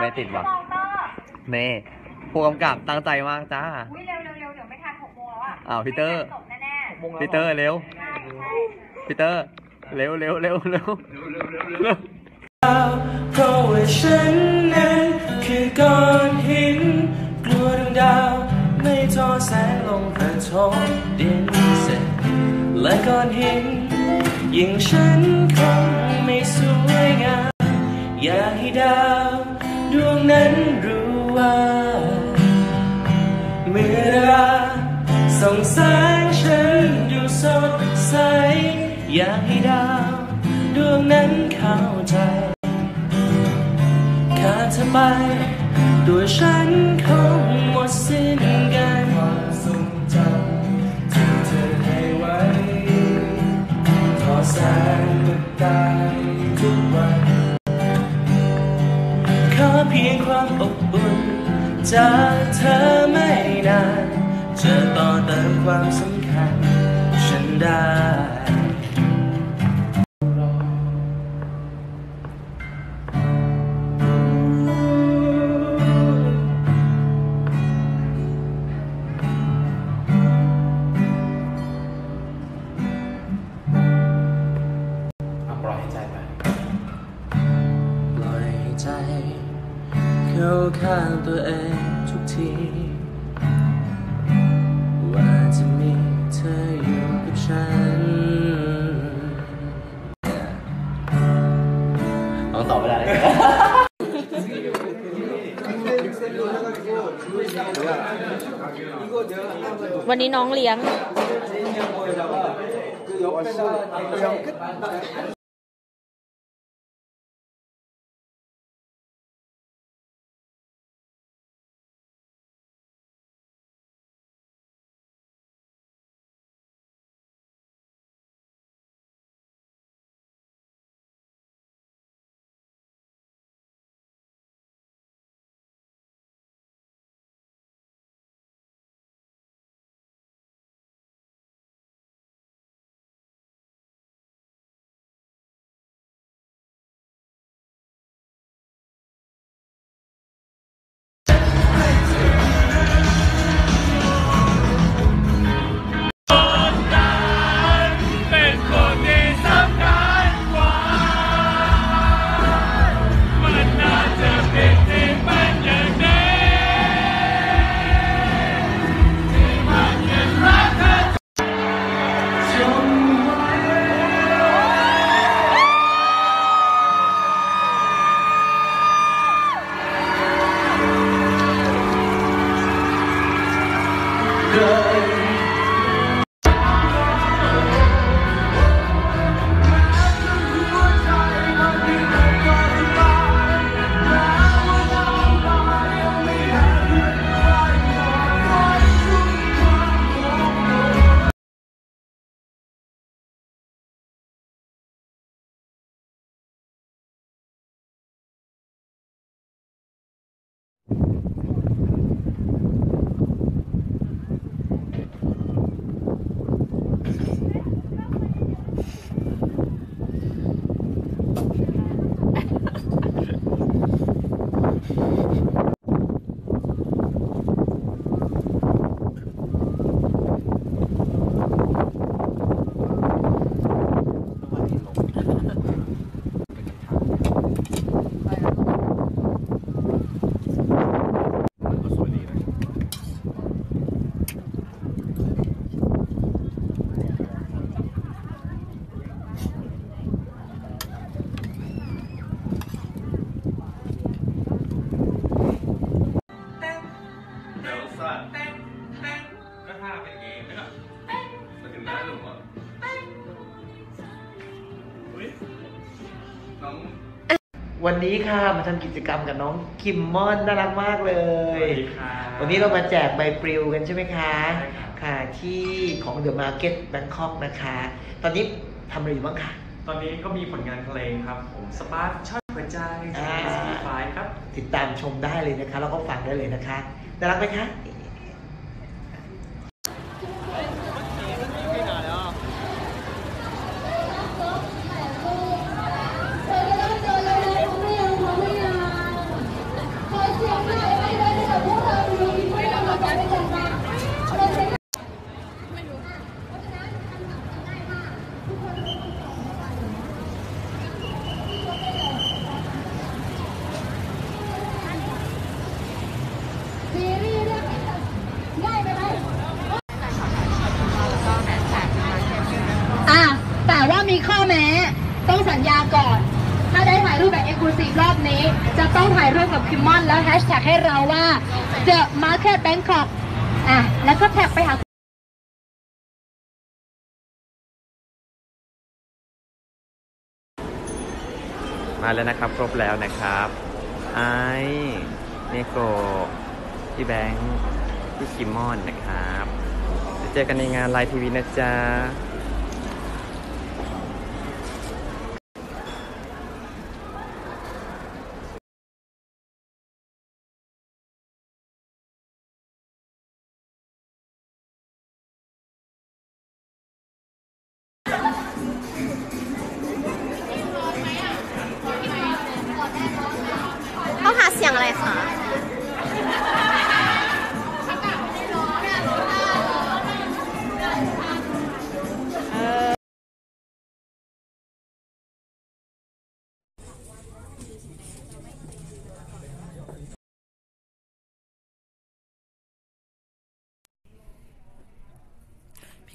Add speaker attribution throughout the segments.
Speaker 1: ไม่ติดว่ะ
Speaker 2: มองเตอร์
Speaker 1: เน่ผู้กำกับตั้งใจมากจ้า
Speaker 2: อุ้ยเร็วเร็วเร็วเดี๋ยวไม่ทันหกโมงแล้วอะ
Speaker 1: อ้าวพี่เตอร์
Speaker 2: ไม่ทันจบแน่ๆ
Speaker 1: พีเตอร์เร็ว
Speaker 2: ใช่ใช่
Speaker 1: พีเตอร์ เร็วเร็วเร็วเร็วเร็ว
Speaker 3: เพราะว่าฉันนั้นคือก้อนหิน กลัวดวงดาวไม่ทอแสงลงกระทบดินเสร็จและก้อนหิน ยิ่งฉันคงไม่สวยงามอยากให้ดาวดวง นั้นรู้ว่า เมื่อราส่องแสงฉันดูสดใส อยากให้ดาวดวงนั้นเข้าใจขาดเธอไปตัวฉันคงหมดสิ้นกันความทรงจำที่เธอให้ไว้ทอแสงมืดตา เพียงความอบอุ่นจากเธอไม่นานจะต่อเติมความสำคัญฉันได้ วัน
Speaker 4: นี้น้องเลี้ยง
Speaker 5: วันนี้
Speaker 6: ค่ะมาทำกิจกรรมกับน้องคิมมอนน่ารักมากเล
Speaker 5: ส
Speaker 6: ย
Speaker 5: วัสดีค่ะ
Speaker 6: วันนี้เรามาแจกใบปลิวกันใช่ไหมคะ
Speaker 5: ใช่ครับ
Speaker 6: ค่ะที่ของ The Market Bangkok นะคะ ตอนนี้ทำอะไรอยู่บ้างคะ
Speaker 5: ตอนนี้ก็มีผลงานเพลงครับผมสปาร์คชอบหัวใจ
Speaker 6: อ่า
Speaker 5: ซีไฟครับ
Speaker 6: ติดตามชมได้เลยนะคะ แล้วก็ฟังได้เลยนะคะน่ารักไหมคะ
Speaker 7: เต้องสัญญาก่อน ถ้าได้ถ่าย รูปแบบเอ็กซ์คลูซีฟรอบนี้ จะต้องถ่ายรูปกับคิมมอนแล้วแฮชแท็กให้เราว่า The Market Bangkok อะแล้วก็แท็กไปหา
Speaker 1: มาแล้วนะครับ ครบแล้วนะครับไอซ์เนโกพี่แบงค์พี่คิมมอนนะครับ จะเจอกันในงานไลน์ทีวีนะจ๊ะ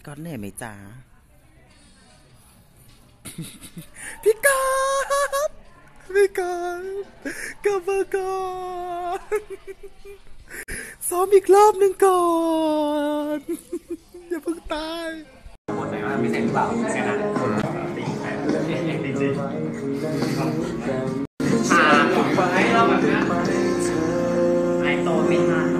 Speaker 8: พี่ก๊อตเหนื่อยไหมจ๊ะพี่ก๊อตพี่ก๊อตกลับมาก่อนซ้อมอีกรอบหนึ่งก่อนอย่าเพิ่งตายของ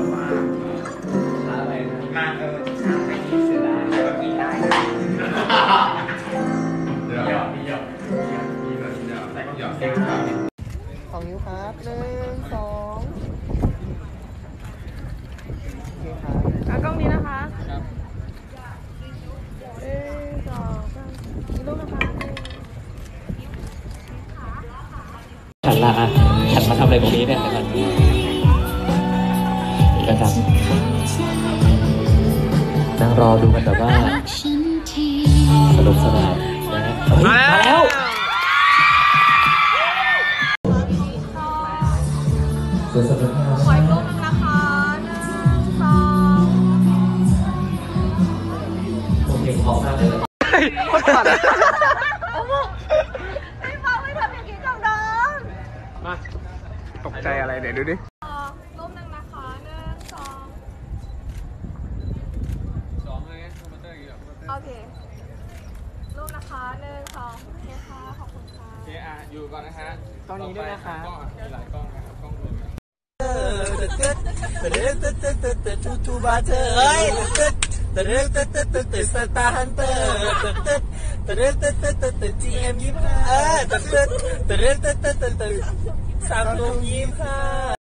Speaker 8: น
Speaker 4: ละ
Speaker 9: ฉันมาทำอะไรตรงนี้เนี่ยเดี๋ยวก่อนนะครับนั่งรอดูกันแต่ว่าสนุกสนานนะฮะเฮ้ยมาแล้ว
Speaker 1: มาตกใจอะไรเดี๋ยวดูดิ
Speaker 4: รูปหนึงนะคะหนึ่งสองโอเครูปนะคะหนึ่งสองโอเคค่ะขอบคุณค่ะ
Speaker 10: โอเคอะอยู่ก่อนนะฮะ
Speaker 1: กล้องนี้ด้วยนะคะ
Speaker 10: กล้องอะมีหลายกล้องนะครับกล้องรวมกัน
Speaker 8: ทูบาเธอเอ้ย ตึ๊ดตึ๊ดตึ๊ดตึ๊ดตึ๊ดตึ๊ดสตาร์ฮันเตอร์ตึ๊ดตึ๊ดตึ๊ดตึ๊ดตึ๊ดตึ๊ดตึ๊ดจีเอ็มยี่ห้าตึ๊ดตึ๊ดตึ๊ดตึ๊ดตึ๊ดตึ๊ดตึ๊ดสามลุงยี่ห้า